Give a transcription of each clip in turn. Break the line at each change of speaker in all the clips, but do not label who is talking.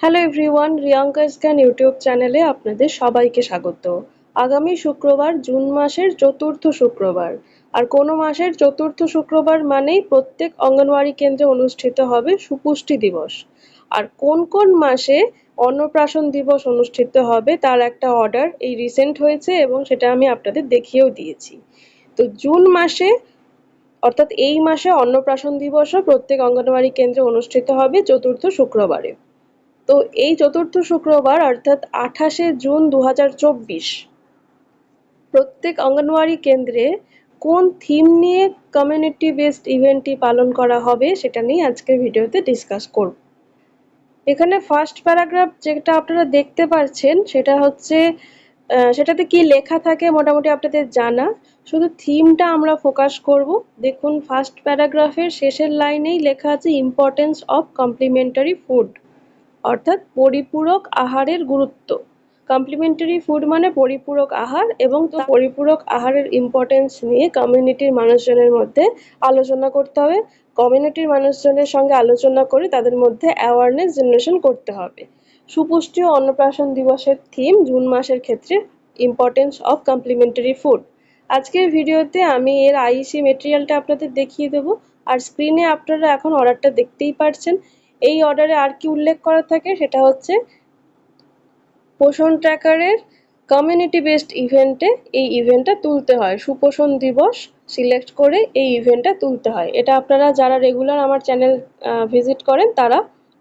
Hello everyone Riyanka scan YouTube চ্যানেলে আপনাদের সবাইকে স্বাগত। আগামী শুক্রবার জুন মাসের চতুর্থ শুক্রবার। আর কোনো মাসের চতুর্থ শুক্রবার মানেই প্রত্যেক অঙ্গনওয়াড়ি কেন্দ্রে অনুষ্ঠিত হবে সুপুষ্টি দিবস। আর কোন কোন মাসে অন্নপ্রাশন দিবস অনুষ্ঠিত হবে তার একটা অর্ডার এই রিসেন্ট হয়েছে এবং সেটা আমি আপনাদের দেখিয়েও দিয়েছি। তো জুন মাসে, অর্থাৎ এই মাসে অন্নপ্রাশন দিবসও প্রত্যেক অঙ্গনওয়াড়ি কেন্দ্রে অনুষ্ঠিত হবে চতুর্থ শুক্রবারে। তো এই চতুর্থ শুক্রবার, অর্থাৎ আঠাশে জুন দু হাজার চব্বিশ, প্রত্যেক অঙ্গনওয়াড়ি কেন্দ্রে কোন থিম নিয়ে কমিউনিটি বেসড ইভেন্টটি পালন করা হবে সেটা নিয়ে আজকের ভিডিওতে ডিসকাস করব। এখানে ফার্স্ট প্যারাগ্রাফ যেটা আপনারা দেখতে পাচ্ছেন সেটা হচ্ছে সেটাতে কি লেখা থাকে মোটামুটি আপনাদের জানা। শুধু থিমটা আমরা ফোকাস করব। দেখুন ফার্স্ট প্যারাগ্রাফের শেষের লাইনেই লেখা আছে ইম্পর্টেন্স অফ কমপ্লিমেন্টারি ফুড অর্থাৎ পরিপূরক আহারের গুরুত্ব। কমপ্লিমেন্টারি ফুড মানে পরিপূরক আহার এবং তো পরিপূরক আহারের ইম্পর্টেন্স নিয়ে কমিউনিটির মানুষজনের মধ্যে আলোচনা করতে হবে। কমিউনিটির মানুষজনের সঙ্গে আলোচনা করে তাদের মধ্যে অ্যাওয়ারনেস জেনারেশন করতে হবে। সুপুষ্টি ও অন্নপ্রাশন দিবসের থিম জুন মাসের ক্ষেত্রে ইম্পর্টেন্স অফ কমপ্লিমেন্টারি ফুড আজকের ভিডিওতে আমি এর আইসি মেটেরিয়ালটা আপনাদের দেখিয়ে দেবো। আর স্ক্রিনে আপনারা এখন অর্ডারটা দেখতেই পারছেন। এই অর্ডারে আর কি উল্লেখ করা থাকে সেটা হচ্ছে, পোষণ ট্র্যাকারের কমিউনিটি বেসড ইভেন্টে এই ইভেন্টটা তুলতে হয়। সুপোষণ দিবস সিলেক্ট করে এই ইভেন্টটা তুলতে হয়। এটা আপনারা যারা রেগুলার আমার চ্যানেল ভিজিট করেন তারা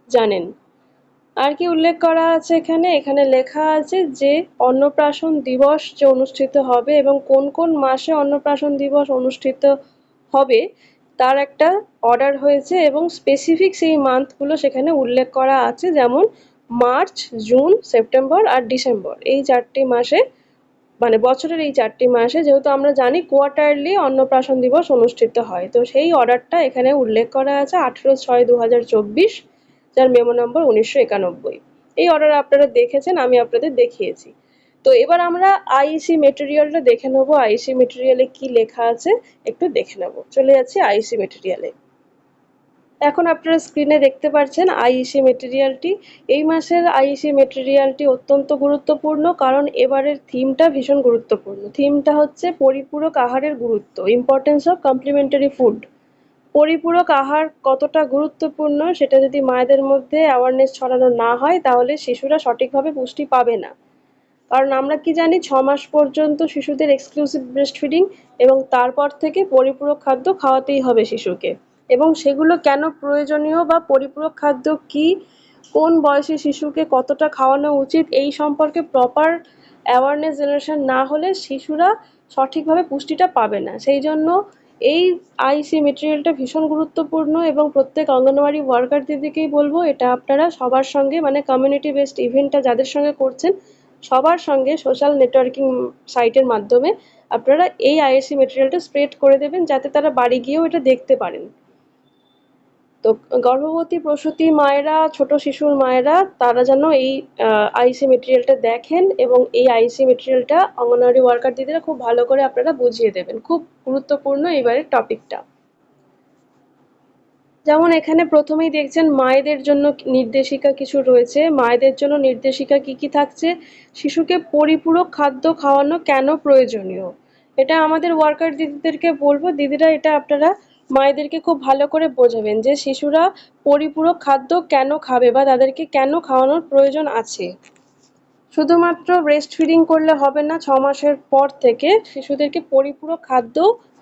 জানেন। আর কি উল্লেখ করা আছে এখানে? এখানে লেখা আছে যে অন্নপ্রাশন দিবস যে অনুষ্ঠিত হবে এবং কোন কোন মাসে অন্নপ্রাশন দিবস অনুষ্ঠিত হবে তার একটা অর্ডার হয়েছে এবং স্পেসিফিক সেই মান্থগুলো সেখানে উল্লেখ করা আছে, যেমন মার্চ, জুন, সেপ্টেম্বর আর ডিসেম্বর। এই চারটি মাসে মানে বছরের এই চারটি মাসে যেহেতু আমরা জানি কোয়ার্টারলি অন্নপ্রাশন দিবস অনুষ্ঠিত হয়, তো সেই অর্ডারটা এখানে উল্লেখ করা আছে আঠেরো ছয় দু হাজার চব্বিশ, যার মেমো নম্বর উনিশশো একানব্বই। এই অর্ডার আপনারা দেখেছেন, আমি আপনাদের দেখিয়েছি। তো এবার আমরা আইসি মেটেরিয়ালটা দেখে নেব। আইসি মেটেরিয়ালে কি লেখা আছে একটু দেখে নেব। চলে যাচ্ছি আইসি মেটেরিয়ালে। এখন আপনারা স্ক্রিনে দেখতে পাচ্ছেন আইসি মেটেরিয়ালটি। এই মাসের আইসি মেটেরিয়ালটি অত্যন্ত গুরুত্বপূর্ণ, কারণ এবারের থিমটা ভীষণ গুরুত্বপূর্ণ। থিমটা হচ্ছে পরিপূরক আহারের গুরুত্ব ইম্পর্টেন্স অফ কমপ্লিমেন্টারি ফুড পরিপূরক আহার কতটা গুরুত্বপূর্ণ, সেটা যদি মায়েদের মধ্যে অ্যাওয়ারনেস ছড়ানো না হয়, তাহলে শিশুরা সঠিকভাবে পুষ্টি পাবে না। কারণ আমরা কি জানি, ছ মাস পর্যন্ত শিশুদের এক্সক্লুসিভ ব্রেস্ট ফিডিং এবং তারপর থেকে পরিপূরক খাদ্য খাওয়াতেই হবে শিশুকে। এবং সেগুলো কেন প্রয়োজনীয় বা পরিপূরক খাদ্য কি, কোন বয়সে শিশুকে কতটা খাওয়ানো উচিত, এই সম্পর্কে প্রপার অ্যাওয়ারনেস জেনারেশন না হলে শিশুরা সঠিকভাবে পুষ্টিটা পাবে না। সেই জন্য এই আইসি মেটেরিয়ালটা ভীষণ গুরুত্বপূর্ণ এবং প্রত্যেক অঙ্গনওয়াড়ি ওয়ার্কার দিদিকেই বলব, এটা আপনারা সবার সঙ্গে মানে কমিউনিটি বেসড ইভেন্টটা যাদের সঙ্গে করছেন সবার সঙ্গে সোশ্যাল নেটওয়ার্কিং সাইটের মাধ্যমে আপনারা এই আইএসসি মেটেরিয়ালটা স্প্রেড করে দেবেন যাতে তারা বাড়ি গিয়েও এটা দেখতে পারেন। তো গর্ভবতী প্রসূতি মায়েরা, ছোট শিশুর মায়েরা, তারা যেন এই আইসি মেটেরিয়ালটা দেখেন এবং এই আইসি মেটেরিয়ালটা অঙ্গনওয়াড়ি ওয়ার্কার দিদিরা খুব ভালো করে আপনারা বুঝিয়ে দেবেন। খুব গুরুত্বপূর্ণ এবারের টপিকটা যেমন এখানে প্রথমেই দেখছেন মায়েদের জন্য নির্দেশিকা কিছু রয়েছে। মায়েদের জন্য নির্দেশিকা কি কি থাকছে? শিশুকে পরিপূরক খাদ্য খাওয়ানো কেন প্রয়োজনীয়? এটা আমাদের ওয়ার্কার দিদিদেরকে বলব। দিদিরা এটা আপনারা মায়েদেরকে খুব ভালো করে বোঝাবেন যে শিশুরা পরিপূরক খাদ্য কেন খাবে বা তাদেরকে কেন খাওয়ানোর প্রয়োজন আছে। শুধুমাত্র ব্রেস্ট ফিডিং করলে হবে না, ছ মাসের পর থেকে শিশুদেরকে পরিপূরক খাদ্য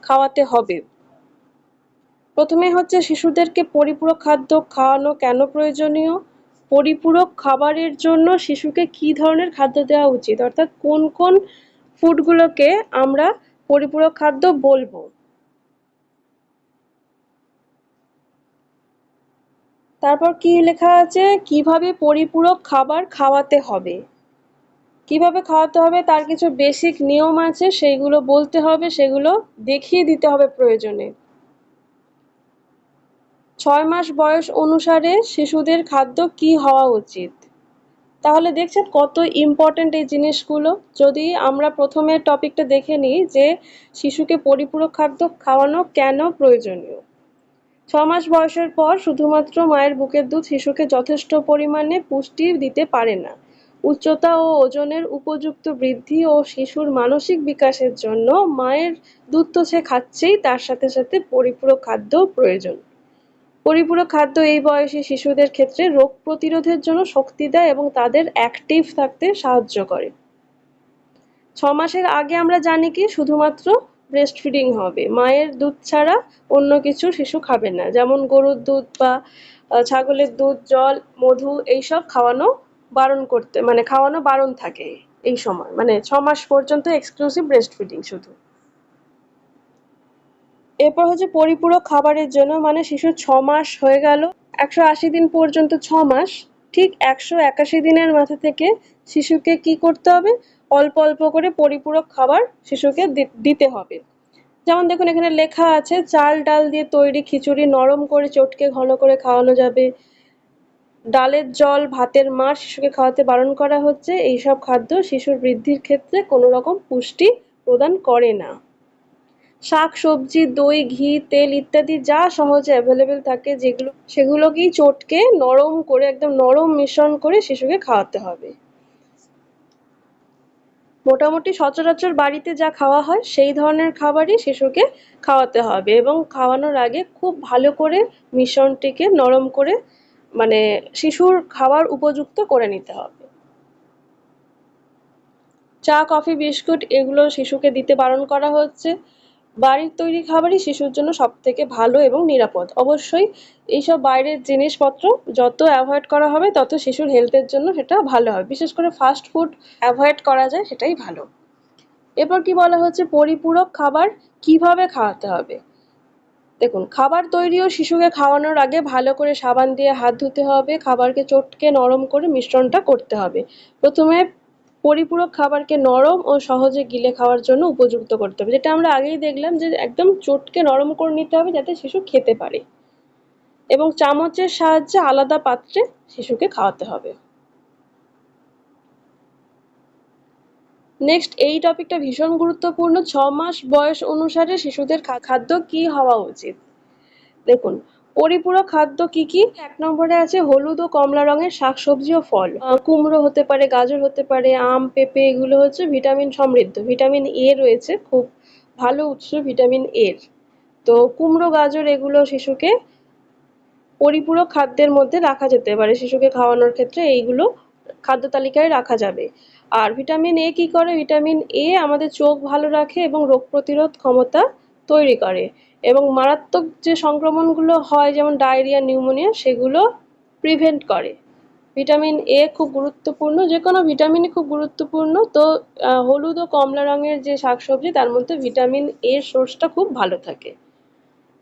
খাওয়াতে হবে। প্রথমে হচ্ছে শিশুদেরকে পরিপূরক খাদ্য খাওয়ানো কেন প্রয়োজনীয়? পরিপূরক খাবারের জন্য শিশুকে কি ধরনের খাদ্য দেওয়া উচিত? অর্থাৎ কোন কোন ফুডগুলোকে আমরা পরিপূরক খাদ্য বলব? তারপর কি লেখা আছে? কীভাবে পরিপূরক খাবার খাওয়াতে হবে? কীভাবে খাওয়াতে হবে? তার কিছু বেসিক নিয়ম আছে, সেইগুলো বলতে হবে, সেগুলো দেখিয়ে দিতে হবে প্রয়োজনে। ছয় মাস বয়স অনুসারে শিশুদের খাদ্য কি হওয়া উচিত? তাহলে দেখছেন কত ইম্পর্ট্যান্ট এই জিনিসগুলো। যদি আমরা প্রথমে টপিকটা দেখে নিই যে শিশুকে পরিপূরক খাদ্য খাওয়ানো কেন প্রয়োজনীয়? ছ মাস বয়সের পর শুধুমাত্র মায়ের বুকের দুধ শিশুকে যথেষ্ট পরিমাণে পুষ্টি দিতে পারে না। উচ্চতা ও ওজনের উপযুক্ত বৃদ্ধি ও শিশুর মানসিক বিকাশের জন্য মায়ের দুধ তো সে খাচ্ছেই, তার সাথে সাথে পরিপূরক খাদ্য প্রয়োজন। পরিপূরক খাদ্য এই বয়সী শিশুদের ক্ষেত্রে রোগ প্রতিরোধের জন্য শক্তি দেয় এবং তাদের অ্যাক্টিভ থাকতে সাহায্য করে। ছ মাসের আগে আমরা জানি কি, শুধুমাত্র ব্রেস্ট ফিডিং হবে। মায়ের দুধ ছাড়া অন্য কিছু শিশু খাবে না। যেমন গরুর দুধ বা ছাগলের দুধ, জল, মধু এইসব খাওয়ানো বারণ করতে মানে খাওয়ানো বারণ থাকে এই সময়। মানে ছ মাস পর্যন্ত এক্সক্লুসিভ ব্রেস্ট ফিডিং শুধু। এরপর হচ্ছে পরিপূরক খাবারের জন্য মানে শিশু ছ মাস হয়ে গেল, একশো আশি দিন পর্যন্ত ছ মাস, ঠিক একশো একাশি দিনের মাথা থেকে শিশুকে কি করতে হবে? অল্প অল্প করে পরিপূরক খাবার শিশুকে দিতে হবে। যেমন দেখুন, এখানে লেখা আছে, চাল ডাল দিয়ে তৈরি খিচুড়ি নরম করে চটকে ঘন করে খাওয়ানো যাবে। ডালের জল, ভাতের মার শিশুকে খাওয়াতে বারণ করা হচ্ছে। এইসব খাদ্য শিশুর বৃদ্ধির ক্ষেত্রে কোনো রকম পুষ্টি প্রদান করে না। শাক, সবজি, দই, ঘি, তেল ইত্যাদি যা সহজে অ্যাভেলেবেল থাকে যেগুলো, সেগুলোকেই চটকে নরম করে, একদম নরম মিশ্রণ করে শিশুকে খাওয়াতে হবে। মোটামুটি সচরাচর বাড়িতে যা খাওয়া হয়, সেই ধরনের খাবারই শিশুকে খাওয়াতে হবে এবং খাওয়ানোর আগে খুব ভালো করে মিশ্রণটিকে নরম করে মানে শিশুর খাবার উপযুক্ত করে নিতে হবে। চা, কফি, বিস্কুট এগুলো শিশুকে দিতে বারণ করা হচ্ছে। বাড়ির তৈরি খাবারই শিশুর জন্য সব থেকে ভালো এবং নিরাপদ। অবশ্যই এইসব বাইরের জিনিসপত্র যত অ্যাভয়েড করা হবে, তত শিশুর হেলথের জন্য সেটা ভালো হবে। বিশেষ করে ফাস্ট ফুড অ্যাভয়েড করা যায়, সেটাই ভালো। এরপর কি বলা হচ্ছে? পরিপূরক খাবার কীভাবে খাওয়াতে হবে? দেখুন, খাবার তৈরি ও শিশুকে খাওয়ানোর আগে ভালো করে সাবান দিয়ে হাত ধুতে হবে, খাবারকে চটকে নরম করে মিশ্রণটা করতে হবে। প্রথমে পরিপূরক খাবারকে নরম ও সহজে গিলে খাওয়ার জন্য উপযুক্ত করতে হবে। যেটা আমরা আগেই দেখলাম যে একদম চটকে নরম করে নিতে হবে যাতে শিশু খেতে পারে। এবং চামচের সাহায্যে আলাদা পাত্রে শিশুকে খাওয়াতে হবে। নেক্সট এই টপিকটা ভীষণ গুরুত্বপূর্ণ। ছ মাস বয়স অনুসারে শিশুদের খাদ্য কি হওয়া উচিত? দেখুন পরিপূরক খাদ্য কি কি? এক নম্বরে আছে হলুদ ও কমলা রঙের শাকসবজি ও ফল। কুমড়ো হতে পারে, গাজর হতে পারে, আম, পেঁপে এগুলো হচ্ছে ভিটামিন সমৃদ্ধ। ভিটামিন এ রয়েছে, খুব ভালো উৎস ভিটামিন এর তো কুমড়ো, গাজর এগুলো শিশুকে পরিপূরক খাদ্যের মধ্যে রাখা যেতে পারে। শিশুকে খাওয়ানোর ক্ষেত্রে এইগুলো খাদ্য তালিকায় রাখা যাবে। আর ভিটামিন এ কি করে? ভিটামিন এ আমাদের চোখ ভালো রাখে এবং রোগ প্রতিরোধ ক্ষমতা তৈরি করে। এবং মারাত্মক যে সংক্রমণগুলো হয়, যেমন ডায়রিয়া, নিউমোনিয়া, সেগুলো প্রিভেন্ট করে। ভিটামিন এ খুব গুরুত্বপূর্ণ, যে কোনো ভিটামিনই খুব গুরুত্বপূর্ণ। তো হলুদ ও কমলা রঙের যে শাকসবজি, তার মধ্যে ভিটামিন এর সোর্সটা খুব ভালো থাকে।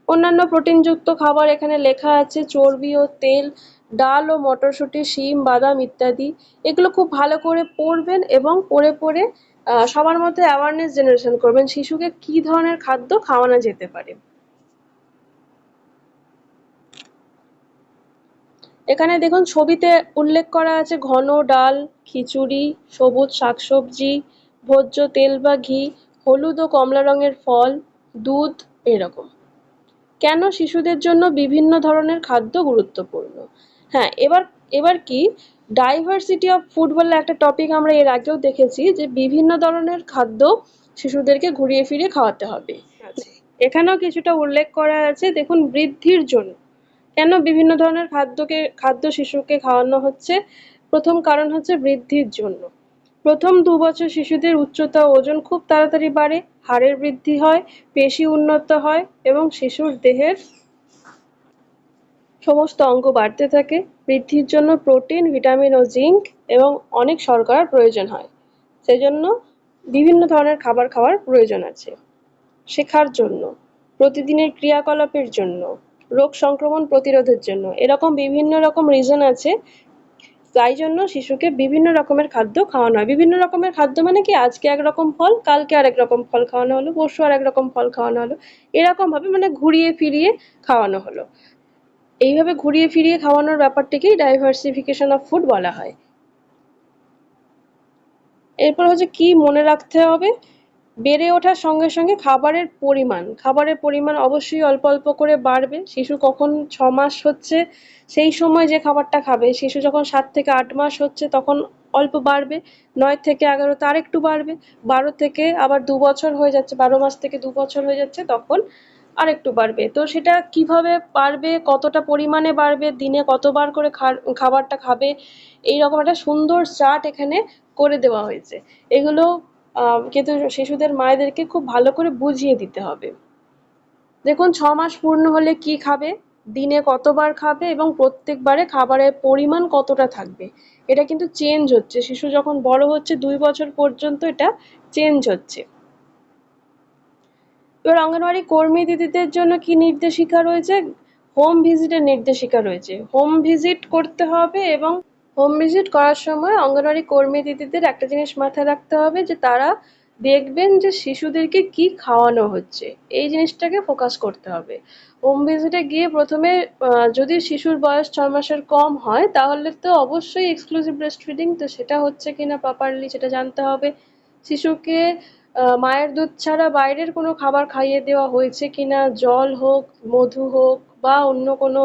অন্যান্য প্রোটিনযুক্ত খাবার এখানে লেখা আছে, চর্বি ও তেল, ডাল ও মটরশুঁটি, শিম, বাদাম ইত্যাদি। এগুলো খুব ভালো করে পড়বেন এবং পড়ে পড়ে সবার মধ্যে অ্যাওয়ারনেস জেনারেশন করবেন শিশুকে কি ধরনের খাদ্য খাওয়ানো যেতে পারে। এখানে দেখুন ছবিতে উল্লেখ করা আছে ঘন ডাল, খিচুড়ি, সবুজ শাকসবজি, ভোজ্য তেল বা ঘি, হলুদ ও কমলা রঙের ফল, দুধ এরকম। কেন শিশুদের জন্য বিভিন্ন ধরনের খাদ্য গুরুত্বপূর্ণ? হ্যাঁ এবার এবার কি ডাইভার্সিটি অফ ফুড বলে একটা টপিক আমরা এর আগেও দেখেছি যে বিভিন্ন ধরনের খাদ্য শিশুদেরকে ঘুরিয়ে ফিরিয়ে খাওয়াতে হবে। এখানেও কিছুটা উল্লেখ করা আছে দেখুন বৃদ্ধির জন্য। কেন বিভিন্ন ধরনের খাদ্যকে খাদ্য শিশুকে খাওয়ানো হচ্ছে? প্রথম কারণ হচ্ছে বৃদ্ধির জন্য। প্রথম দু বছর শিশুদের উচ্চতা ওজন খুব তাড়াতাড়ি বাড়ে হাড়ের বৃদ্ধি হয় পেশি উন্নত হয় এবং শিশুর দেহের সমস্ত অঙ্গ বাড়তে থাকে, বৃদ্ধির জন্য প্রোটিন, ভিটামিন ও জিঙ্ক এবং অনেক শর্করার প্রয়োজন হয়। সেই জন্য বিভিন্ন ধরনের খাবার খাওয়ার প্রয়োজন আছে। শেখার জন্য, প্রতিদিনের ক্রিয়াকলাপের জন্য, রোগ সংক্রমণ প্রতিরোধের জন্য, এরকম বিভিন্ন রকম রিজন আছে। তাই জন্য শিশুকে বিভিন্ন রকমের খাদ্য খাওয়ানো হয়। বিভিন্ন রকমের খাদ্য মানে কি? আজকে একরকম ফল, কালকে আরেক রকম ফল খাওয়ানো হলো, পরশু আরেক রকম ফল খাওয়ানো হলো। এরকমভাবে মানে ঘুরিয়ে ফিরিয়ে খাওয়ানো হলো। এইভাবে ঘুরিয়ে ফিরিয়ে খাওয়ানোর ব্যাপারটিকেই ডাইভার্সিফিকেশন অফ ফুড বলা হয়। এরপর হচ্ছে কি মনে রাখতে হবে? বেড়ে ওঠার সঙ্গে সঙ্গে খাবারের পরিমাণ খাবারের পরিমাণ অবশ্যই অল্প অল্প করে বাড়বে। শিশু কখন ছ মাস হচ্ছে, সেই সময় যে খাবারটা খাবে, শিশু যখন সাত থেকে আট মাস হচ্ছে তখন অল্প বাড়বে, নয় থেকে এগারো তার একটু বাড়বে, বারো থেকে আবার দু বছর হয়ে যাচ্ছে, বারো মাস থেকে দু বছর হয়ে যাচ্ছে, তখন আর একটু বাড়বে। তো সেটা কীভাবে বাড়বে, কতটা পরিমাণে বাড়বে, দিনে কতবার করে খাবারটা খাবে, এই রকম একটা সুন্দর চার্ট এখানে করে দেওয়া হয়েছে। এগুলো কিন্তু শিশুদের মায়েদেরকে খুব ভালো করে বুঝিয়ে দিতে হবে। দেখুন, ছ মাস পূর্ণ হলে কি খাবে? দিনে কতবার খাবে এবং প্রত্যেকবারে খাবারের পরিমাণ কতটা থাকবে? এটা কিন্তু চেঞ্জ হচ্ছে। শিশু যখন বড় হচ্ছে, দুই বছর পর্যন্ত এটা চেঞ্জ হচ্ছে। এবার অঙ্গনওয়াড়ি কর্মী দিদিদের জন্য কি নির্দেশিকা রয়েছে? হোম ভিজিটের নির্দেশিকা রয়েছে। হোম ভিজিট করতে হবে এবং হোম ভিজিট করার সময় অঙ্গনওয়াড়ি কর্মী দিদিদের একটা জিনিস মাথায় রাখতে হবে যে তারা দেখবেন যে শিশুদেরকে কি খাওয়ানো হচ্ছে। এই জিনিসটাকে ফোকাস করতে হবে। হোম ভিজিটে গিয়ে প্রথমে যদি শিশুর বয়স ছয় মাসের কম হয়, তাহলে তো অবশ্যই এক্সক্লুসিভ ব্রেস্ট ফিডিং তো সেটা হচ্ছে কিনা প্রপারলি সেটা জানতে হবে। শিশুকে মায়ের দুধ ছাড়া বাইরের কোনো খাবার খাইয়ে দেওয়া হয়েছে কিনা, জল হোক, মধু হোক বা অন্য কোনো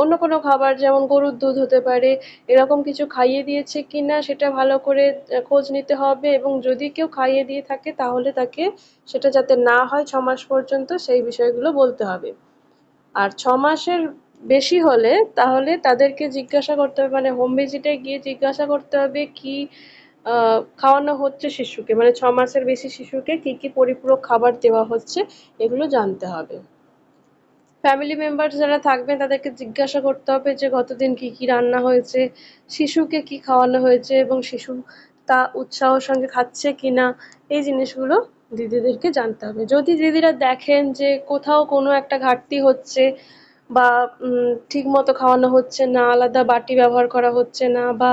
অন্য কোনো খাবার, যেমন গরুর দুধ হতে পারে, এরকম কিছু খাইয়ে দিয়েছে কিনা সেটা ভালো করে খোঁজ নিতে হবে এবং যদি কেউ খাইয়ে দিয়ে থাকে তাহলে তাকে সেটা যাতে না হয় ছ মাস পর্যন্ত সেই বিষয়গুলো বলতে হবে। আর ছ মাসের বেশি হলে তাহলে তাদেরকে জিজ্ঞাসা করতে হবে মানে হোম ভিজিটে গিয়ে জিজ্ঞাসা করতে হবে কি খাওয়ানো হচ্ছে শিশুকে। মানে ছ মাসের বেশি শিশুকে কি কি পরিপূরক খাবার দেওয়া হচ্ছে এগুলো জানতে হবে। ফ্যামিলি মেম্বার যারা থাকবেন, তাদেরকে জিজ্ঞাসা করতে হবে যে গতদিন কি কি রান্না হয়েছে, শিশুকে কি খাওয়ানো হয়েছে এবং শিশু তা উৎসাহর সঙ্গে খাচ্ছে কি না এই জিনিসগুলো দিদিদেরকে জানতে হবে। যদি দিদিরা দেখেন যে কোথাও কোনো একটা ঘাটতি হচ্ছে বা ঠিক মতো খাওয়ানো হচ্ছে না, আলাদা বাটি ব্যবহার করা হচ্ছে না বা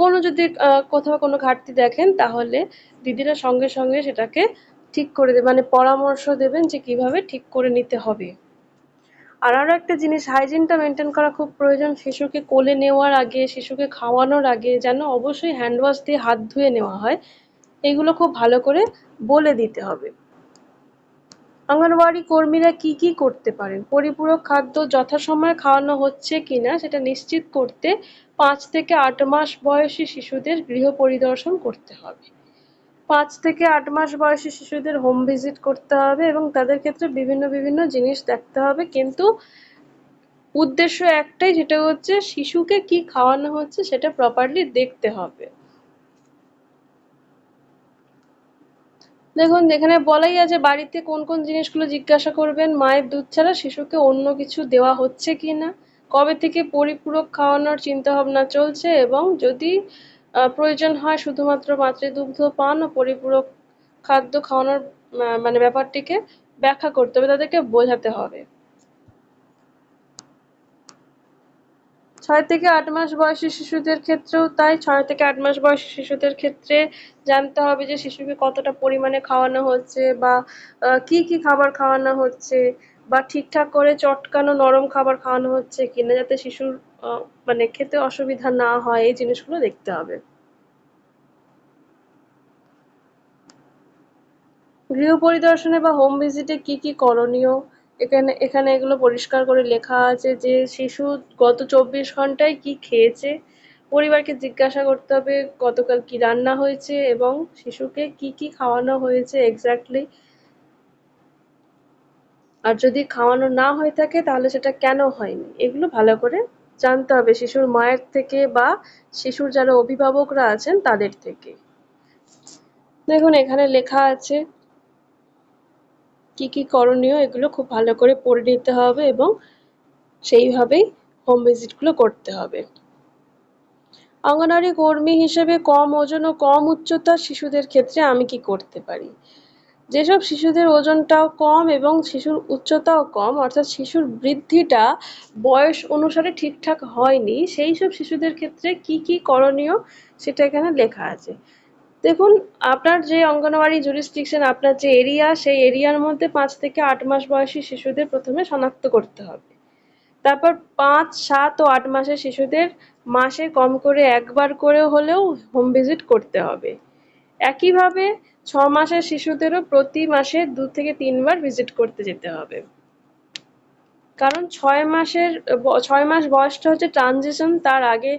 কোনো যদি কোথাও কোনো ঘাটতি দেখেন, তাহলে দিদিরা সঙ্গে সঙ্গে সেটাকে ঠিক করে দেবে মানে পরামর্শ দেবেন যে কীভাবে ঠিক করে নিতে হবে। আর আরও একটা জিনিস হাইজিনটা মেনটেন করা খুব প্রয়োজন। শিশুকে কোলে নেওয়ার আগে, শিশুকে খাওয়ানোর আগে যেন অবশ্যই হ্যান্ড ওয়াশ দিয়ে হাত ধুয়ে নেওয়া হয়, এগুলো খুব ভালো করে বলে দিতে হবে। অঙ্গনওয়াড়ি কর্মীরা কি কি করতে পারেন? পরিপূরক খাদ্য যথাসময়ে খাওয়ানো হচ্ছে কিনা সেটা নিশ্চিত করতে পাঁচ থেকে আট মাস বয়সী শিশুদের গৃহ পরিদর্শন করতে হবে। পাঁচ থেকে আট মাস বয়সী শিশুদের হোম ভিজিট করতে হবে এবং তাদের ক্ষেত্রে বিভিন্ন বিভিন্ন জিনিস দেখতে হবে। কিন্তু উদ্দেশ্য একটাই যেটা হচ্ছে শিশুকে কি খাওয়ানো হচ্ছে সেটা প্রপারলি দেখতে হবে। দেখুন, এখানে বলাই আছে বাড়িতে কোন কোন জিনিসগুলো জিজ্ঞাসা করবেন, মায়ের দুধ ছাড়া শিশুকে অন্য কিছু দেওয়া হচ্ছে কি না কবে থেকে পরিপূরক খাওয়ানোর চিন্তাভাবনা চলছে এবং যদি প্রয়োজন হয় শুধুমাত্র মাতৃদুগ্ধ পান ও পরিপূরক খাদ্য খাওয়ানোর মানে ব্যাপারটিকে ব্যাখ্যা করতে হবে, তাদেরকে বোঝাতে হবে। ছয় থেকে আট মাস বয়সী শিশুদের ক্ষেত্রেও তাই ছয় থেকে আট মাস বয়সী শিশুদের ক্ষেত্রে জানতে হবে যে শিশুকে কতটা পরিমাণে খাওয়ানো হচ্ছে বা কি কি খাবার খাওয়ানো হচ্ছে বা ঠিকঠাক করে চটকানো নরম খাবার খাওয়ানো হচ্ছে কিনা যাতে শিশুর মানে খেতে অসুবিধা না হয়, এই জিনিসগুলো দেখতে হবে। গৃহ পরিদর্শনে বা হোম ভিজিটে কি কি করণীয়? এখানে এখানে এগুলো পরিষ্কার করে লেখা আছে যে শিশু গত চব্বিশ ঘন্টায় কি খেয়েছে, পরিবারকে জিজ্ঞাসা করতে হবে গতকাল কি রান্না হয়েছে এবং শিশুকে কি কি খাওয়ানো হয়েছে এক্স্যাক্টলি আর যদি খাওয়ানো না হয়ে থাকে তাহলে সেটা কেন হয়নি? এগুলো ভালো করে জানতে হবে শিশুর মায়ের থেকে বা শিশুর যারা অভিভাবকরা আছেন তাদের থেকে। দেখুন, এখানে লেখা আছে কি কি করণীয় এগুলো খুব ভালো করে পড়ে নিতে হবে এবং সেইভাবেই হোম ভিজিটগুলো করতে হবে। অঙ্গনওয়াড়ি কর্মী হিসেবে কম ওজন ও কম উচ্চতার শিশুদের ক্ষেত্রে আমি কি করতে পারি? যেসব শিশুদের ওজনটাও কম এবং শিশুর উচ্চতাও কম, অর্থাৎ শিশুর বৃদ্ধিটা বয়স অনুসারে ঠিকঠাক হয়নি সেই সব শিশুদের ক্ষেত্রে কি কি করণীয় সেটা এখানে লেখা আছে। দেখুন, আপনার যে অঙ্গনওয়াড়ি জুরিসডিকশন আপনার যে এরিয়া সেই এরিয়ার মধ্যে পাঁচ থেকে আট মাস বয়সী শিশুদের প্রথমে শনাক্ত করতে হবে। তারপর পাঁচ, সাত ও আট মাসের শিশুদের মাসে কম করে একবার করে হলেও হোম ভিজিট করতে হবে। একইভাবে ছ মাসের শিশুদেরও প্রতি মাসে দু থেকে তিনবার ভিজিট করতে যেতে হবে। কারণ ছয় মাসের ছয় মাস বয়সটা হচ্ছে ট্রানজিশন তার আগে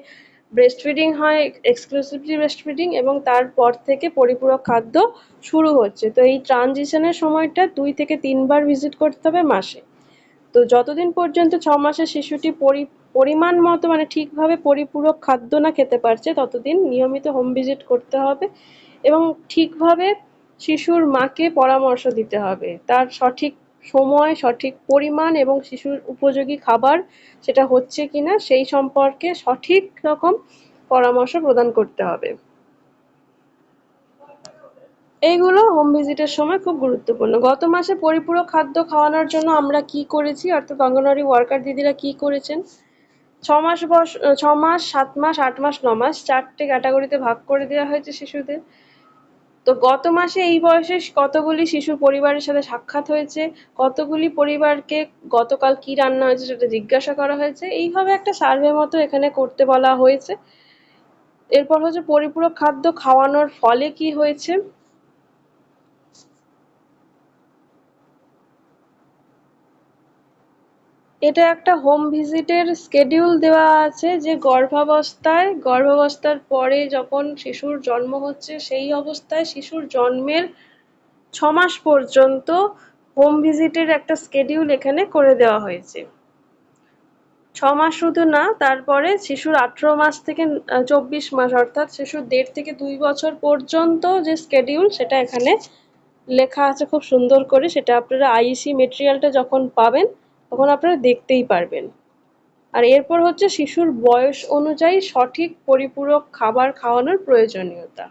ব্রেস্ট ফিডিং হয় এক্সক্লুসিভলি ব্রেস্ট ফিডিং এবং তারপর থেকে পরিপূরক খাদ্য শুরু হচ্ছে। তো এই ট্রানজিশনের সময়টা দুই থেকে তিনবার ভিজিট করতে হবে মাসে। তো যতদিন পর্যন্ত ছ মাসের শিশুটি পরি, পরিমাণ মতো মানে ঠিকভাবে পরিপূরক খাদ্য না খেতে পারছে, ততদিন নিয়মিত হোম ভিজিট করতে হবে এবং ঠিকভাবে শিশুর মাকে পরামর্শ দিতে হবে। তার সঠিক সময়, সঠিক পরিমাণ এবং শিশুর উপযোগী খাবার সেটা হচ্ছে কিনা সেই সম্পর্কে সঠিক রকম পরামর্শ প্রদান করতে হবে। এইগুলো হোম ভিজিটের সময় খুব গুরুত্বপূর্ণ। গত মাসে পরিপূরক খাদ্য খাওয়ানোর জন্য আমরা কি করেছি? অর্থাৎ অঙ্গনওয়াড়ি ওয়ার্কার দিদিরা কি করেছেন? ছ মাস বয়স ছ মাস, সাত মাস, আট মাস, ন মাস, চারটে ক্যাটাগরিতে ভাগ করে দেওয়া হয়েছে শিশুদের। তো গত মাসে এই বয়সে কতগুলি শিশু পরিবারের সাথে সাক্ষাৎ হয়েছে? কতগুলি পরিবারকে গতকাল কি রান্না হয়েছে সেটা জিজ্ঞাসা করা হয়েছে? এইভাবে একটা সার্ভে মতো এখানে করতে বলা হয়েছে। এরপর হচ্ছে পরিপূরক খাদ্য খাওয়ানোর ফলে কি হয়েছে? এটা একটা হোম ভিজিটের স্কেডিউল দেওয়া আছে যে গর্ভাবস্থায়, গর্ভাবস্থার পরে যখন শিশুর জন্ম হচ্ছে, সেই অবস্থায় শিশুর জন্মের ছ মাস পর্যন্ত হোম ভিজিটের একটা স্কেডিউল এখানে করে দেওয়া হয়েছে। ছ মাস শুধু না, তারপরে শিশুর আঠেরো মাস থেকে চব্বিশ মাস, অর্থাৎ শিশুর দেড় থেকে দুই বছর পর্যন্ত যে স্কেডিউল সেটা এখানে লেখা আছে খুব সুন্দর করে। সেটা আপনারা আইসি মেটেরিয়ালটা যখন পাবেন তখন আপনারা দেখতেই পারবেন। আর এরপর হচ্ছে শিশুর বয়স অনুযায়ী সঠিক পরিপূরক খাবার খাওয়ানোর প্রয়োজনীয়তা।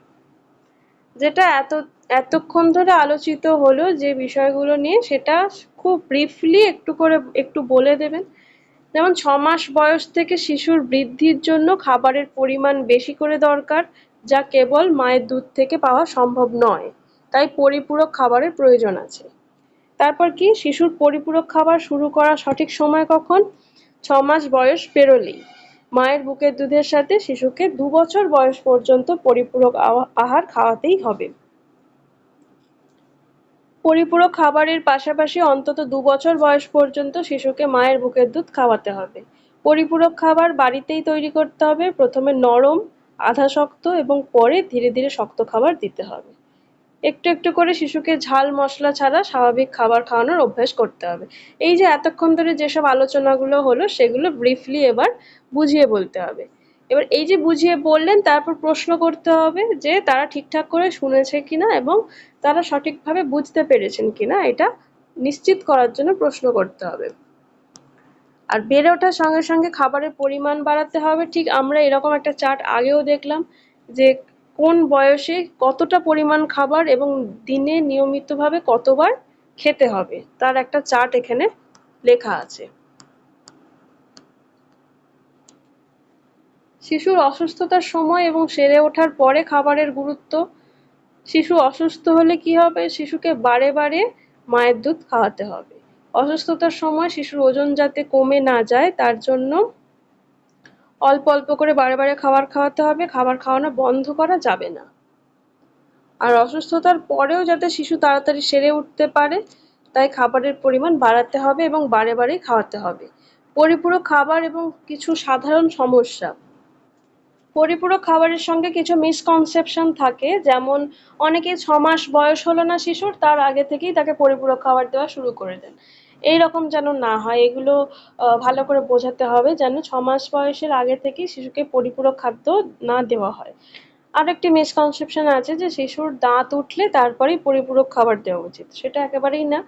যেটা এত, এতক্ষণ ধরে আলোচিত হলো যে বিষয়গুলো নিয়ে সেটা খুব ব্রিফলি একটু করে, একটু বলে দেবেন। যেমন ছ মাস বয়স থেকে শিশুর বৃদ্ধির জন্য খাবারের পরিমাণ বেশি করে দরকার, যা কেবল মায়ের দুধ থেকে পাওয়া সম্ভব নয়। তাই পরিপূরক খাবারের প্রয়োজন আছে। তারপর কি? শিশুর পরিপূরক খাবার শুরু করা সঠিক সময় কখন? ছ মাস বয়স পেরোলেই। মায়ের বুকের দুধের সাথে শিশুকে দু বছর বয়স পর্যন্ত পরিপূরক আহার খাওয়াতেই হবে। পরিপূরক খাবারের পাশাপাশি অন্তত দু বছর বয়স পর্যন্ত শিশুকে মায়ের বুকের দুধ খাওয়াতে হবে। পরিপূরক খাবার বাড়িতেই তৈরি করতে হবে। প্রথমে নরম, আধা শক্ত এবং পরে ধীরে ধীরে শক্ত খাবার দিতে হবে। একটু একটু করে শিশুকে ঝাল মশলা ছাড়া স্বাভাবিক খাবার খাওয়ানোর অভ্যেস করতে হবে। এই যে এতক্ষণ ধরে যেসব আলোচনাগুলো হলো, সেগুলো ব্রিফলি এবার বুঝিয়ে বলতে হবে। এবার এই যে বুঝিয়ে বললেন, তারপর প্রশ্ন করতে হবে যে তারা ঠিকঠাক করে শুনেছে কিনা এবং তারা সঠিকভাবে বুঝতে পেরেছেন কিনা, এটা নিশ্চিত করার জন্য প্রশ্ন করতে হবে। আর বেড়ে ওঠার সঙ্গে সঙ্গে খাবারের পরিমাণ বাড়াতে হবে। ঠিক আমরা এরকম একটা চার্ট আগেও দেখলাম যে কোন বয়সে কতটা পরিমাণ খাবার এবং দিনে নিয়মিতভাবে কতবার খেতে হবে? তার একটা চার্ট এখানে লেখা আছে। শিশুর অসুস্থতার সময় এবং সেরে ওঠার পরে খাবারের গুরুত্ব। শিশু অসুস্থ হলে কি হবে? শিশুকে বারে বারে মায়ের দুধ খাওয়াতে হবে। অসুস্থতার সময় শিশুর ওজন যাতে কমে না যায়, তার জন্য অল্প অল্প করে বারে বারে খাবার খাওয়াতে হবে, খাবার খাওয়ানো বন্ধ করা যাবে না। আর অসুস্থতার পরেও যাতে শিশু তাড়াতাড়ি সেরে উঠতে পারে, তাই খাবারের পরিমাণ বাড়াতে হবে এবং বারে বারেই খাওয়াতে হবে। পরিপূরক খাবার এবং কিছু সাধারণ সমস্যা। পরিপূরক খাবারের সঙ্গে কিছু মিসকনসেপশন থাকে, যেমন অনেকে ছ মাস বয়স হলো না শিশুর, তার আগে থেকেই তাকে পরিপূরক খাবার দেওয়া শুরু করে দেন। এই রকম যেন না হয়, এগুলো ভালো করে বোঝাতে হবে যেন ছ মাস বয়সের আগে থেকেই শিশুকে পরিপূরক খাদ্য না দেওয়া হয়। আর একটি মিসকনসেপশন আছে যে শিশুর দাঁত উঠলে তারপরেই পরিপূরক খাবার দেওয়া উচিত। সেটা একেবারেই না।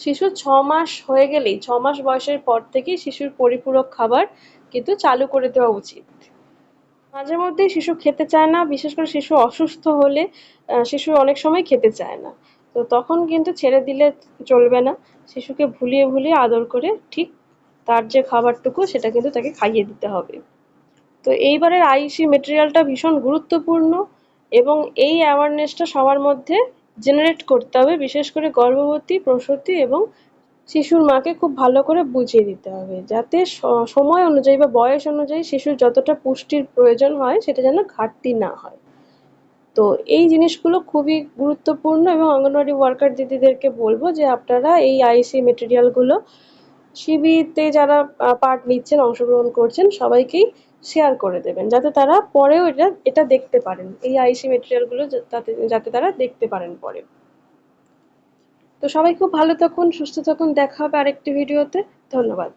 শিশু ছ মাস হয়ে গেলেই ছ মাস বয়সের পর থেকেই শিশুর পরিপূরক খাবার কিন্তু চালু করে দেওয়া উচিত। মাঝে মধ্যেই শিশু খেতে চায় না, বিশেষ করে শিশু অসুস্থ হলে শিশু অনেক সময় খেতে চায় না। তো তখন কিন্তু ছেড়ে দিলে চলবে না। শিশুকে ভুলিয়ে ভুলিয়ে আদর করে ঠিক তার যে খাবারটুকু সেটা কিন্তু তাকে খাইয়ে দিতে হবে। তো এইবারের আইসি মেটেরিয়ালটা ভীষণ গুরুত্বপূর্ণ এবং এই অ্যাওয়ারনেসটা সবার মধ্যে জেনারেট করতে হবে, বিশেষ করে গর্ভবতী, প্রসূতি এবং শিশুর মাকে খুব ভালো করে বুঝিয়ে দিতে হবে যাতে সময় অনুযায়ী বা বয়স অনুযায়ী শিশুর যতটা পুষ্টির প্রয়োজন হয় সেটা যেন ঘাটতি না হয়। তো এই জিনিসগুলো খুবই গুরুত্বপূর্ণ এবং অঙ্গনওয়াড়ি ওয়ার্কার দিদিদেরকে বলব যে আপনারা এই আইসি মেটেরিয়ালগুলো শিবিরতে যারা পার্ট নিচ্ছেন, অংশগ্রহণ করছেন, সবাইকেই শেয়ার করে দেবেন, যাতে তারা পরেও এটা এটা দেখতে পারেন। এই আইসি মেটেরিয়ালগুলো যাতে যাতে তারা দেখতে পারেন পরে। তো সবাই খুব ভালো থাকুন, সুস্থ থাকুন, দেখা হবে আরেকটি ভিডিওতে ধন্যবাদ।